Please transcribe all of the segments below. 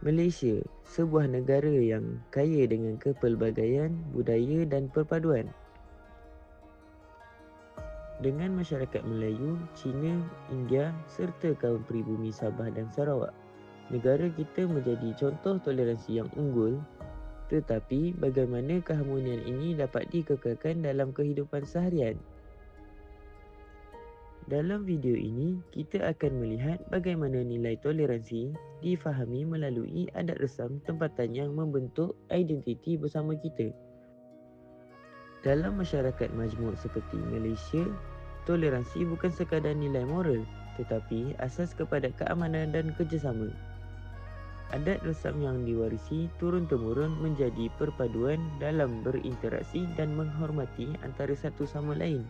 Malaysia, sebuah negara yang kaya dengan kepelbagaian, budaya dan perpaduan. Dengan masyarakat Melayu, Cina, India serta kaum pribumi Sabah dan Sarawak, negara kita menjadi contoh toleransi yang unggul tetapi bagaimana keharmonian ini dapat dikekalkan dalam kehidupan seharian? Dalam video ini, kita akan melihat bagaimana nilai toleransi difahami melalui adat resam tempatan yang membentuk identiti bersama kita. Dalam masyarakat majmuk seperti Malaysia, toleransi bukan sekadar nilai moral tetapi asas kepada keamanan dan kerjasama. Adat resam yang diwarisi turun-temurun menjadi perpaduan dalam berinteraksi dan menghormati antara satu sama lain.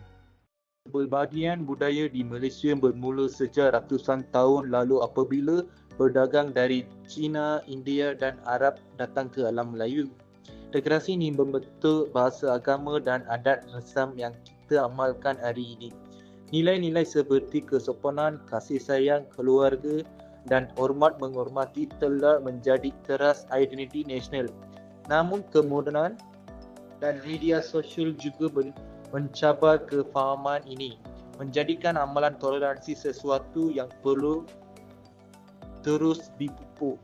Pelbagian budaya di Malaysia bermula sejak ratusan tahun lalu apabila berdagang dari China, India dan Arab datang ke alam Melayu. Integrasi ini membentuk bahasa agama dan adat resam yang kita amalkan hari ini. Nilai-nilai seperti kesopanan, kasih sayang, keluarga dan hormat menghormati telah menjadi teras identiti nasional. Namun kemodenan dan media sosial juga ber- mencabar kefahaman ini menjadikan amalan toleransi sesuatu yang perlu terus dipupuk.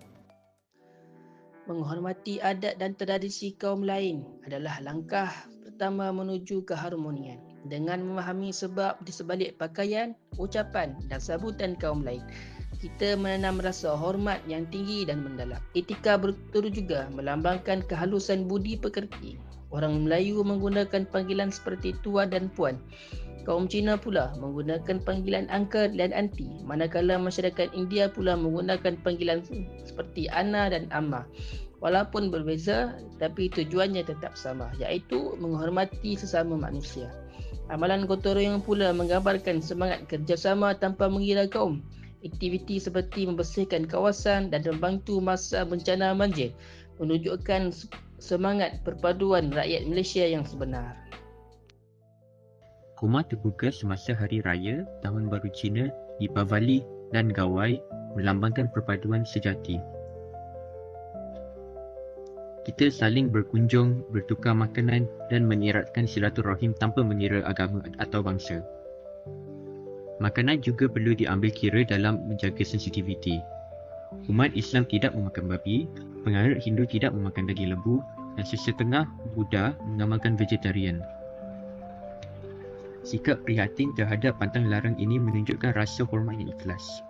Menghormati adat dan tradisi kaum lain adalah langkah pertama menuju keharmonian. Dengan memahami sebab di sebalik pakaian, ucapan dan sabutan kaum lain, kita menanam rasa hormat yang tinggi dan mendalam. Etika bertutur juga melambangkan kehalusan budi pekerti Orang Melayu menggunakan panggilan seperti tuan dan puan. Kaum Cina pula menggunakan panggilan angka dan anti, manakala masyarakat India pula menggunakan panggilan seperti ana dan amma. Walaupun berbeza, tapi tujuannya tetap sama, iaitu menghormati sesama manusia. Amalan gotong royong pula menggambarkan semangat kerjasama tanpa mengira kaum. Aktiviti seperti membersihkan kawasan dan membantu masa bencana banjir menunjukkan semangat perpaduan rakyat Malaysia yang sebenar. Rumah terbuka semasa Hari Raya Tahun Baru Cina di Pavali dan Gawai melambangkan perpaduan sejati. Kita saling berkunjung, bertukar makanan dan menyeratkan silaturahim tanpa mengira agama atau bangsa. Makanan juga perlu diambil kira dalam menjaga sensitiviti. Umat Islam tidak memakan babi, penganut Hindu tidak memakan daging lembu dan sesetengah Buddha mengamalkan vegetarian. Sikap prihatin terhadap pantang larang ini menunjukkan rasa hormat yang ikhlas.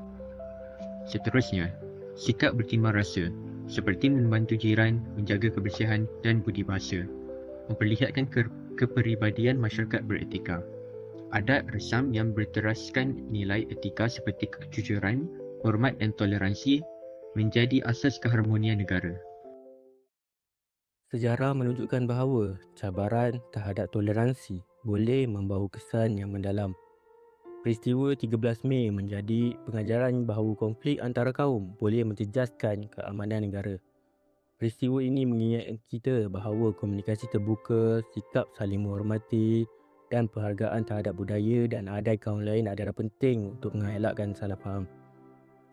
Seterusnya, sikap bertimbang rasa seperti membantu jiran, menjaga kebersihan dan budi bahasa memperlihatkan ke- kepribadian masyarakat beretika. Adat resam yang berteraskan nilai etika seperti kejujuran, hormat dan toleransi menjadi asas keharmonian negara. Sejarah menunjukkan bahawa cabaran terhadap toleransi boleh membawa kesan yang mendalam. Peristiwa 13 Mei menjadi pengajaran bahawa konflik antara kaum boleh menjejaskan keamanan negara. Peristiwa ini mengingatkan kita bahawa komunikasi terbuka, sikap saling menghormati dan penghargaan terhadap budaya dan adat kaum lain adalah penting untuk mengelakkan salah faham.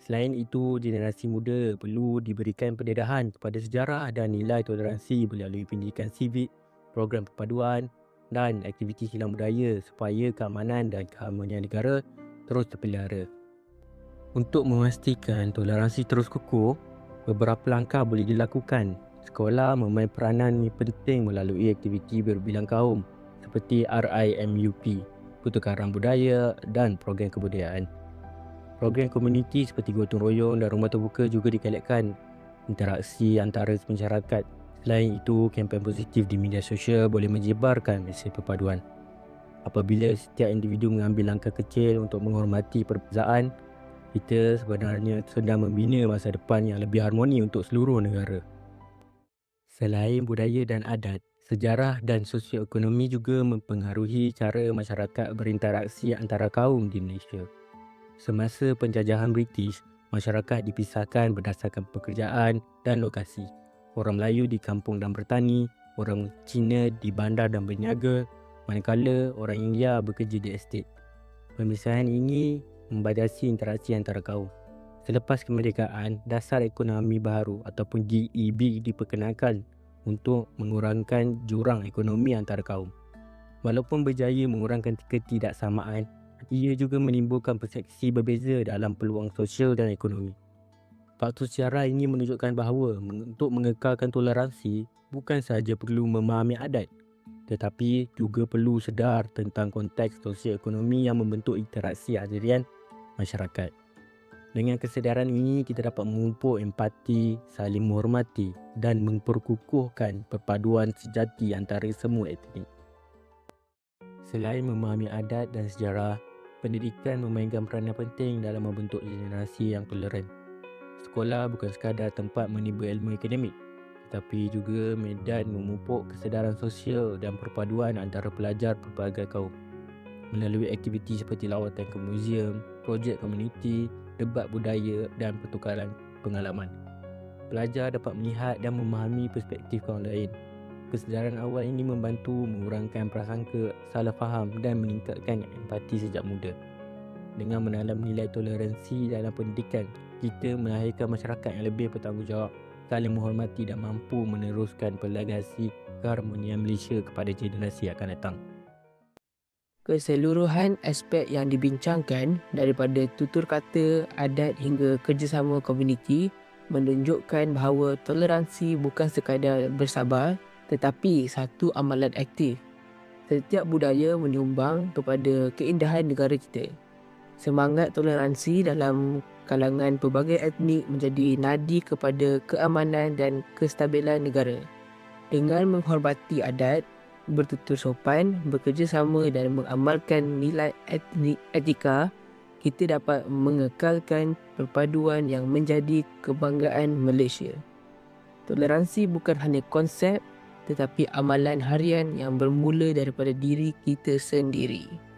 Selain itu, generasi muda perlu diberikan pendedahan kepada sejarah dan nilai toleransi melalui pendidikan sivik, program perpaduan dan aktiviti silang budaya supaya keamanan dan keharmonian negara terus terpelihara. Untuk memastikan toleransi terus kukuh, beberapa langkah boleh dilakukan. Sekolah memain peranan yang penting melalui aktiviti berbilang kaum seperti RIMUP, pertukaran budaya dan program kebudayaan. Program komuniti seperti gotong royong dan rumah terbuka juga digalakkan interaksi antara masyarakat. Selain itu, kempen positif di media sosial boleh menyebarkan mesej perpaduan. Apabila setiap individu mengambil langkah kecil untuk menghormati perbezaan, kita sebenarnya sedang membina masa depan yang lebih harmoni untuk seluruh negara. Selain budaya dan adat, sejarah dan sosioekonomi juga mempengaruhi cara masyarakat berinteraksi antara kaum di Malaysia. Semasa penjajahan British, masyarakat dipisahkan berdasarkan pekerjaan dan lokasi. Orang Melayu di kampung dan bertani, orang Cina di bandar dan berniaga, manakala orang India bekerja di estet. Pemisahan ini membatasi interaksi antara kaum. Selepas kemerdekaan, dasar ekonomi baharu ataupun GEB diperkenalkan untuk mengurangkan jurang ekonomi antara kaum. Walaupun berjaya mengurangkan ketidaksamaan, ia juga menimbulkan persepsi berbeza dalam peluang sosial dan ekonomi. Faktor sejarah ini menunjukkan bahawa untuk mengekalkan toleransi bukan sahaja perlu memahami adat tetapi juga perlu sedar tentang konteks sosial ekonomi yang membentuk interaksi harian masyarakat. Dengan kesedaran ini, kita dapat memupuk empati, saling menghormati dan memperkukuhkan perpaduan sejati antara semua etnik. Selain memahami adat dan sejarah, pendidikan memainkan peranan penting dalam membentuk generasi yang toleran. Sekolah bukan sekadar tempat menimba ilmu akademik, tetapi juga medan memupuk kesedaran sosial dan perpaduan antara pelajar pelbagai kaum. Melalui aktiviti seperti lawatan ke muzium, projek komuniti, debat budaya dan pertukaran pengalaman. Pelajar dapat melihat dan memahami perspektif kaum lain. Kesedaran awal ini membantu mengurangkan prasangka, salah faham dan meningkatkan empati sejak muda. Dengan menanam nilai toleransi dalam pendidikan, kita melahirkan masyarakat yang lebih bertanggungjawab, saling menghormati dan mampu meneruskan pelegasi keharmonian Malaysia kepada generasi akan datang. Keseluruhan aspek yang dibincangkan daripada tutur kata, adat hingga kerjasama komuniti menunjukkan bahawa toleransi bukan sekadar bersabar tetapi satu amalan aktif. Setiap budaya menyumbang kepada keindahan negara kita. Semangat toleransi dalam kalangan pelbagai etnik menjadi nadi kepada keamanan dan kestabilan negara. Dengan menghormati adat, bertutur sopan, bekerjasama dan mengamalkan nilai etnik etika, kita dapat mengekalkan perpaduan yang menjadi kebanggaan Malaysia. Toleransi bukan hanya konsep tetapi amalan harian yang bermula daripada diri kita sendiri.